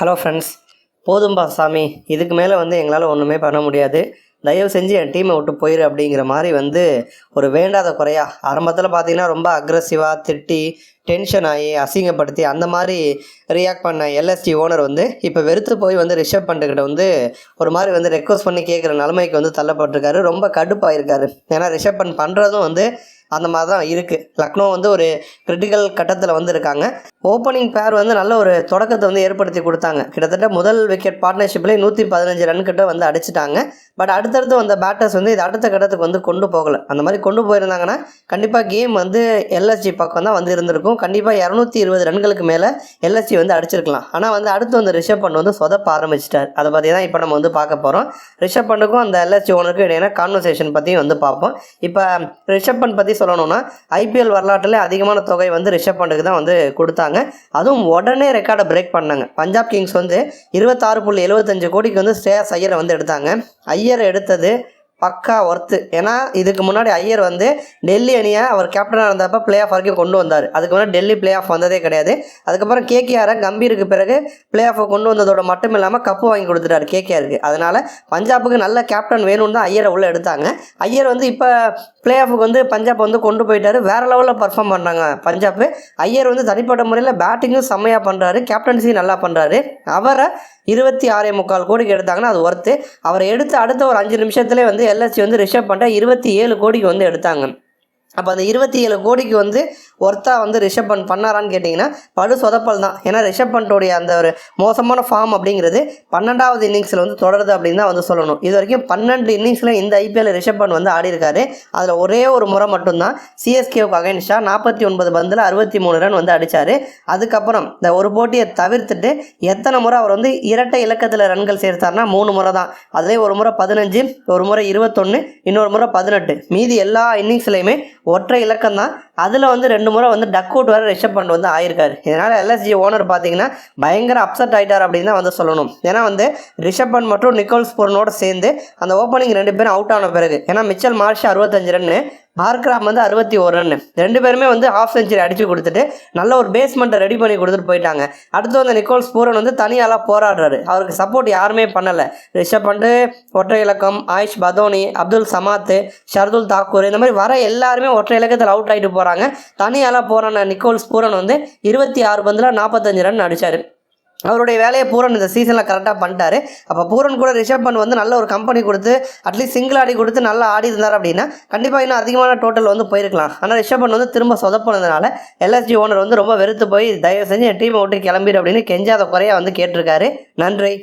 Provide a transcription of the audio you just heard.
Hello friends போதும்பா சாமி. இதுக்கு மேலே வந்து எங்களால் ஒன்றுமே பண்ண முடியாது. தயவு செஞ்சு என் டீமை விட்டு போயிரு அப்படிங்கிற மாதிரி வந்து ஒரு வேண்டாத குறையா. ஆரம்பத்தில் பார்த்தீங்கன்னா ரொம்ப அக்ரஸிவாக திட்டி டென்ஷன் ஆகி அசிங்கப்படுத்தி அந்த மாதிரி ரியாக்ட் பண்ண எல்எஸ்டி ஓனர் வந்து இப்போ வெறுத்து போய் வந்து ரிஷப் பண்ணிக்கிட்ட வந்து ஒரு மாதிரி வந்து ரெக்வஸ்ட் பண்ணி கேட்குற நிலைமைக்கு வந்து தள்ளப்பட்டிருக்காரு. ரொம்ப கடுப்பாயிருக்காரு. ஏன்னா ரிஷப் பண்ண பண்ணுறதும் வந்து அந்த மாதிரி தான் இருக்குது லக்னோ வந்து ஒரு கிரிட்டிக்கல் கட்டத்தில் வந்து இருக்காங்க ஓப்பனிங் பேர் வந்து நல்ல ஒரு தொடக்கத்தை வந்து ஏற்படுத்தி கொடுத்தாங்க. கிட்டத்தட்ட முதல் விக்கெட் பார்ட்னர்ஷிப்லேயே நூற்றி பதினஞ்சு ரன் கிட்ட வந்து அடிச்சிட்டாங்க. பட் அடுத்தடுத்து வந்த பேட்டர்ஸ் வந்து இது அடுத்த கட்டத்துக்கு வந்து கொண்டு போகலை. அந்த மாதிரி கொண்டு போயிருந்தாங்கன்னா கண்டிப்பாக கேம் வந்து எல்எஸ்ஜி பக்கம் தான் வந்து இருந்திருக்கும். கண்டிப்பாக இரநூத்தி இருபது ரன்களுக்கு மேலே எல்எஸ்ஜி வந்து அடிச்சிருக்கலாம். ஆனால் வந்து அடுத்து வந்து ரிஷப் பண்ண வந்து சொதப்ப ஆரம்பிச்சிட்டார். அதை பற்றி தான் இப்போ நம்ம வந்து பார்க்க போகிறோம் ரிஷப் பண்ணுக்கும் அந்த எல்எஸ்ஜி ஓனருக்கும் இடையான கான்வர்சேஷன் பற்றியும் வந்து பார்ப்போம். இப்போ ரிஷப் பண்ட் பற்றி சொல்லணும்னா ஐபிஎல் வரலாற்றில் அதிகமான தொகை வந்து ரிஷப் பண்டுக்கு தான் வந்து கொடுத்தாங்க. அதுவும் உடனே ரெக்கார்டை பிரேக் பண்ணாங்க. பஞ்சாப் கிங்ஸ் வந்து இருபத்தாறு புள்ளி எழுபத்தஞ்சு கோடிக்கு வந்து ஸ்ரேயாஸ் ஐயரை வந்து எடுத்தாங்க. ஐயர் எடுத்தது பக்கா ஒர்த்து ஏன்னா இதுக்கு முன்னாடி ஐயர் வந்து டெல்லி அணியை அவர் கேப்டனாக இருந்தப்போ பிளே ஆஃப் வரைக்கும் கொண்டு வந்தார். அதுக்கு முன்னாடி டெல்லி பிளே ஆஃப் வந்ததே கிடையாது. அதுக்கப்புறம் கேகேஆரை கம்பீருக்கு பிறகு பிளே ஆஃபை கொண்டு வந்ததோட மட்டும் இல்லாமல் கப்பு வாங்கி கொடுத்துட்டாரு கேகேஆருக்கு அதனால் பஞ்சாபுக்கு நல்ல கேப்டன் வேணும்னு தான் ஐயரை உள்ளே எடுத்தாங்க. ஐயர் வந்து இப்போ பிளே ஆஃபுக்கு வந்து பஞ்சாப் வந்து கொண்டு போயிட்டார். வேறு லெவலில் பர்ஃபார்ம் பண்ணுறாங்க பஞ்சாப். ஐயர் வந்து தனிப்பட்ட முறையில் பேட்டிங்கும் செம்மையாக பண்ணுறாரு கேப்டன்சி நல்லா பண்ணுறாரு அவரை இருபத்தி ஆறே முக்கால் கோடிக்கு எடுத்தாங்கன்னா அது ஒர்த்து அவரை எடுத்து அடுத்த ஒரு அஞ்சு நிமிஷத்துலேயே வந்து எல்எஸ்சி வந்து ரிஷப் பண்ணிட்டா இருபத்தி ஏழு கோடிக்கு வந்து எடுத்தாங்க. அப்போ அந்த இருபத்தி ஏழு கோடிக்கு வந்து ஒர்த்தா வந்து ரிஷப் பண்ட் பண்ணாரான்னு கேட்டிங்கன்னா படு சொதப்பல் தான். ஏன்னா ரிஷப் பண்டோடைய அந்த ஒரு மோசமான ஃபார்ம் அப்படிங்கிறது பன்னெண்டாவது இன்னிங்ஸில் வந்து தொடருது அப்படின்னு தான் வந்து சொல்லணும். இது வரைக்கும் பன்னெண்டு இன்னிங்ஸில் இந்த ஐபிஎல் ரிஷப் பண்ட் வந்து ஆடி இருக்காரு அதில் ஒரே ஒரு முறை மட்டும்தான் சிஎஸ்கேவுக்கு அகைன்ஸ்டாக நாற்பத்தி ஒன்பது பந்தில் அறுபத்தி மூணு ரன் வந்து அடித்தார் அதுக்கப்புறம் இந்த ஒரு போட்டியை தவிர்த்துட்டு எத்தனை முறை அவர் வந்து இரட்டை இலக்கத்தில் ரன்கள் சேர்த்தார்னா மூணு முறை தான். அதுலேயே ஒரு முறை பதினஞ்சு ஒரு முறை இருபத்தொன்று இன்னொரு முறை பதினெட்டு. மீதி எல்லா இன்னிங்ஸ்லையுமே ஒற்றை இலக்கம் தான் அதில் வந்து ரெண்டு முறை வந்து டக் அவுட் வர ரிஷப் பண்ட் வந்து ஆயிருக்காரு. இதனால் எல்எஸ்ஜி ஓனர் பார்த்தீங்கன்னா பயங்கர அப்செட் ஆகிட்டார் அப்படின்னு தான் வந்து சொல்லணும். ஏன்னா வந்து ரிஷப் பண்ட் மற்றும் நிக்கோல்ஸ் பொருனோடு சேர்ந்து அந்த ஓப்பனிங் ரெண்டு பேரும் அவுட் ஆன பிறகு ஏன்னா மிச்சல் மார்ஷ் அறுபத்தஞ்சு ரன்னு மார்க்ராம் வந்து அறுபத்தி ஒரு ரன் ரெண்டு பேருமே வந்து ஹாஃப் செஞ்சுரி அடித்து கொடுத்துட்டு நல்ல ஒரு பேஸ்மெண்ட்டை ரெடி பண்ணி கொடுத்துட்டு போயிட்டாங்க. அடுத்து வந்து நிக்கோல்ஸ் பூரன் வந்து தனியாலாம் போராடுறாரு. அவருக்கு சப்போர்ட் யாருமே பண்ணலை. ரிஷப் பண்டு ஒற்றை இலக்கம் ஆயுஷ் பதோனி அப்துல் சமாத்து ஷர்துல் தாக்கூர் இந்த மாதிரி வர எல்லாருமே ஒற்றை இலக்கத்தில் அவுட் ஆகிட்டு போகிறாங்க தனியாலாம் போகிறான நிக்கோல்ஸ் பூரன் வந்து இருபத்தி ஆறு பந்தில் நாற்பத்தஞ்சு ரன் அடித்தார் அவருடைய வேலையை பூரன் இந்த சீசனில் கரெக்டாக பண்ணிட்டாரு. அப்போ பூரன் கூட ரிஷப் பண்ட் வந்து நல்ல ஒரு கம்பெனி கொடுத்து அட்லீஸ்ட் சிங்கிள் ஆடி கொடுத்து நல்லா ஆடி இருந்தார் அப்படின்னா கண்டிப்பாக இன்னும் அதிகமான டோட்டல் வந்து போயிருக்கலாம். ஆனால் ரிஷப் பண்ட் வந்து திரும்ப சொதப்பினதுனால எல்எஸ்ஜி ஓனர் வந்து ரொம்ப வெறுத்து போய் தயவு செஞ்சு என் டீமை விட்டு கிளம்பிடு அப்படின்னு கெஞ்சாத குறையாக வந்து கேட்டிருக்காரு. நன்றி.